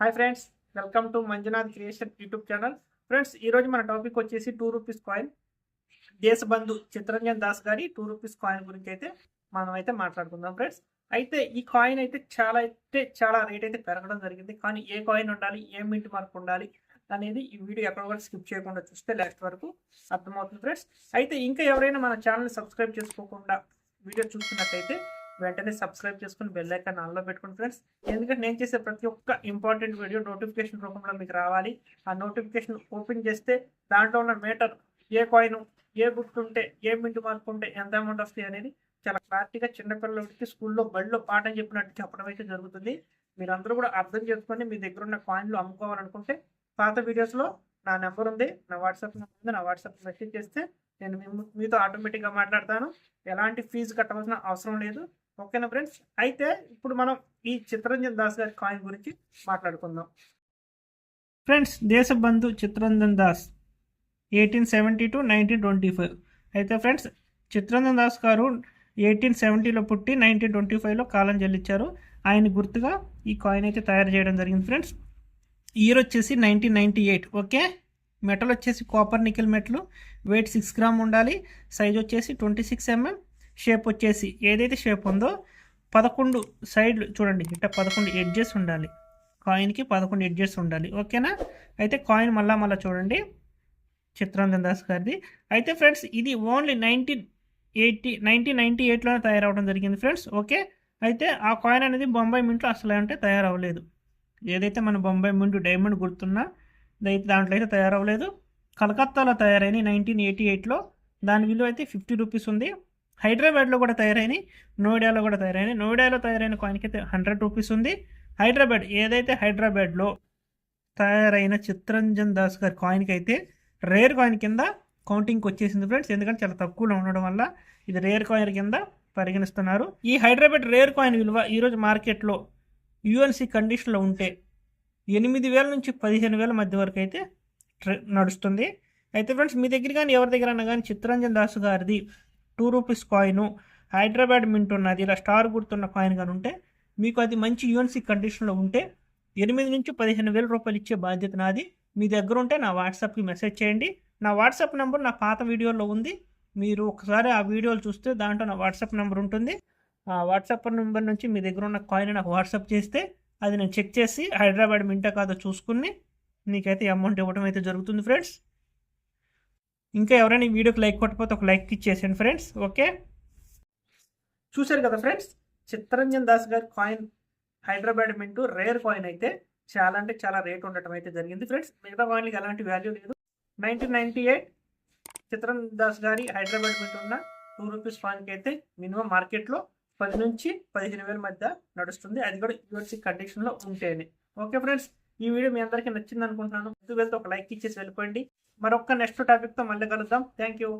Hi friends welcome to Manjunath creation YouTube channel. Friends ఈరోజు మన topic వచ్చేసి two rupees coin. Deshbandhu Chittaranjan Das గారి two rupees coin గురించి అయితే మనం అయితే మాట్లాడుకుందాం ఫ్రెండ్స్. అయితే ఈ కాయిన్ అయితే చాలా అయితే చాలా రేట్ అయితే పెరగడం జరిగింది. కానీ ఏ కాయిన్ ఉండాలి ఏ మింట్ మార్క్ ఉండాలి అనేది ఈ వీడియో ఎక్కడ కూడా స్కిప్ చేయకుండా చూస్తే లాస్ట్ వరకు అర్థమవుతుంది ఫ్రెండ్స్. అయితే ఇంకా ఎవరైనా మన ఛానల్ని సబ్స్క్రైబ్ చేసుకోకుండా వీడియో చూస్తున్నట్టయితే వెంటనే సబ్స్క్రైబ్ చేసుకుని బెల్ ఐకాన్ ఆన్లో పెట్టుకుని ఫ్రెండ్స్ ఎందుకంటే నేను చేసే ప్రతి ఒక్క ఇంపార్టెంట్ వీడియో నోటిఫికేషన్ రూపంలో మీకు రావాలి. ఆ నోటిఫికేషన్ ఓపెన్ చేస్తే దాంట్లో ఉన్న మేటర్ ఏ కాయిన్ ఏ గుర్తు ఉంటే ఏ మింటు మార్క్ ఉంటే ఎంత అమౌంట్ వస్తాయి అనేది చాలా క్లారిటీగా చిన్నపిల్లలకి స్కూల్లో బడిలో పాఠం చెప్పినట్టు చెప్పడం అయితే జరుగుతుంది. మీరందరూ కూడా అర్థం చేసుకొని మీ దగ్గర ఉన్న కాయిన్లు అమ్ముకోవాలనుకుంటే పాత వీడియోస్లో నా నెంబర్ ఉంది. నా వాట్సాప్ నెంబర్ ఉంది. నా వాట్సాప్ మెసేజ్ చేస్తే నేను మీతో ఆటోమేటిక్గా మాట్లాడతాను. ఎలాంటి ఫీజు కట్టవలసిన అవసరం లేదు. ఓకేనా ఫ్రెండ్స్? అయితే ఇప్పుడు మనం ఈ చిత్తరంజన్ దాస్ గారి కాయిన్ గురించి మాట్లాడుకుందాం. Friends Deshbandhu Chittaranjan Das eighteen seventy two nineteen twenty five. అయితే ఫ్రెండ్స్ చిత్తరంజన్ దాస్ గారు ఎయిటీన్ సెవెంటీలో పుట్టి నైన్టీన్ ట్వంటీ ఫైవ్లో కాలం చెల్లించారు. ఆయన గుర్తుగా ఈ కాయిన్ అయితే తయారు చేయడం జరిగింది ఫ్రెండ్స్. ఇయర్ వచ్చేసి nineteen ninety eight okay? Metal వచ్చేసి copper nickel metal weight six gram ఉండాలి. సైజ్ వచ్చేసి ట్వంటీ సిక్స్ ఎంఎం. షేప్ వచ్చేసి ఏదైతే షేప్ ఉందో పదకొండు సైడ్లు చూడండి. ఇట్లా పదకొండు ఎడ్జెస్ ఉండాలి. కాయిన్కి పదకొండు ఎడ్జెస్ ఉండాలి. ఓకేనా? అయితే కాయిన్ మళ్ళా మళ్ళీ చూడండి. చిత్రంజన్ దాస్ గారిది. అయితే ఫ్రెండ్స్ ఇది only nineteen eighty nineteen ninety ఎయిట్లోనే తయారవడం జరిగింది ఫ్రెండ్స్. ఓకే? అయితే ఆ కాయిన్ అనేది బొంబాయి మింట్లో అసలు అంటే తయారవ్వలేదు. ఏదైతే మన బొంబాయి మింటు డైమండ్ గుర్తున్నా అయితే దాంట్లో అయితే తయారవ్వలేదు. కలకత్తాలో తయారైన నైన్టీన్ ఎయిటీ ఎయిట్లో. దాని విలువ అయితే ఫిఫ్టీ రూపీస్ ఉంది. హైదరాబాద్లో కూడా తయారైనవి నోయిడాలో కూడా తయారైనవి నోయిడాలో తయారైన కాయిన్కి అయితే హండ్రెడ్ రూపీస్ ఉంది. హైదరాబాద్ ఏదైతే హైదరాబాద్లో తయారైన చిత్రంజన్ దాస్ గారి కాయిన్కి అయితే రేర్ కాయిన్ కింద కౌంటింగ్కి వచ్చేసింది ఫ్రెండ్స్ ఎందుకంటే చాలా తక్కువలో ఉండడం వల్ల ఇది రేర్ కాయిన్ కింద పరిగణిస్తున్నారు. ఈ హైదరాబాద్ రేర్ కాయిన్ విలువ ఈరోజు మార్కెట్లో యుఎన్సి కండిషన్లో ఉంటే ఎనిమిది వేల నుంచి పదిహేను వేల మధ్య వరకు అయితే నడుస్తుంది. అయితే ఫ్రెండ్స్ మీ దగ్గర కానీ ఎవరి దగ్గర అన్నా కానీ చిత్రంజన్ దాస్ గారిది two rupees coin Hyderabad mint ఉన్నది ఇలా స్టార్ గుర్తున్న కాయిన్ కానీ ఉంటే మీకు అది మంచి యూఎన్సీ కండిషన్లో ఉంటే ఎనిమిది నుంచి పదిహేను వేల రూపాయలు ఇచ్చే బాధ్యత నాది. మీ దగ్గర ఉంటే నా వాట్సాప్కి మెసేజ్ చేయండి. నా వాట్సాప్ నెంబర్ నా పాత వీడియోలో ఉంది. మీరు ఒకసారి ఆ వీడియోలు చూస్తే దాంట్లో నా వాట్సాప్ నెంబర్ ఉంటుంది. ఆ వాట్సాప్ నెంబర్ నుంచి మీ దగ్గర ఉన్న కాయిన్ నాకు వాట్సాప్ చేస్తే అది నేను చెక్ చేసి హైదరాబాద్ మింటా కాదో చూసుకుని మీకైతే అమౌంట్ ఇవ్వడం అయితే జరుగుతుంది ఫ్రెండ్స్. ఇంకా ఎవరైనా ఈ వీడియోకి లైక్ కొట్టకపోతే ఒక లైక్ ఇచ్చేసాను ఫ్రెండ్స్ ఓకే? చూశారు కదా ఫ్రెండ్స్ చిత్తరంజన్ దాస్ గారి coin Hyderabad mint rare coin అయితే చాలా అంటే చాలా రేట్ ఉండటం అయితే జరిగింది ఫ్రెండ్స్. మిగతా కాయిన్కి ఎలాంటి వాల్యూ లేదు. నైన్టీన్ నైన్టీ ఎయిట్ చిత్రం దాస్ గారి హైదరాబాద్ మింట్ ఉన్న టూ రూపీస్ కాయిన్కి అయితే మినిమం మార్కెట్లో పది నుంచి పదిహేను వేల మధ్య నడుస్తుంది. అది కూడా యూఎస్సీ కండిషన్లో ఉంటేనే. ఓకే ఫ్రెండ్స్ ఈ వీడియో మీ అందరికీ నచ్చింది అనుకుంటున్నాను ముందు వెళ్తే ఒక లైక్ ఇచ్చేసి వెళ్ళిపోండి. మరొక నెక్స్ట్ టాపిక్తో మళ్ళీ కలుద్దాం. Thank you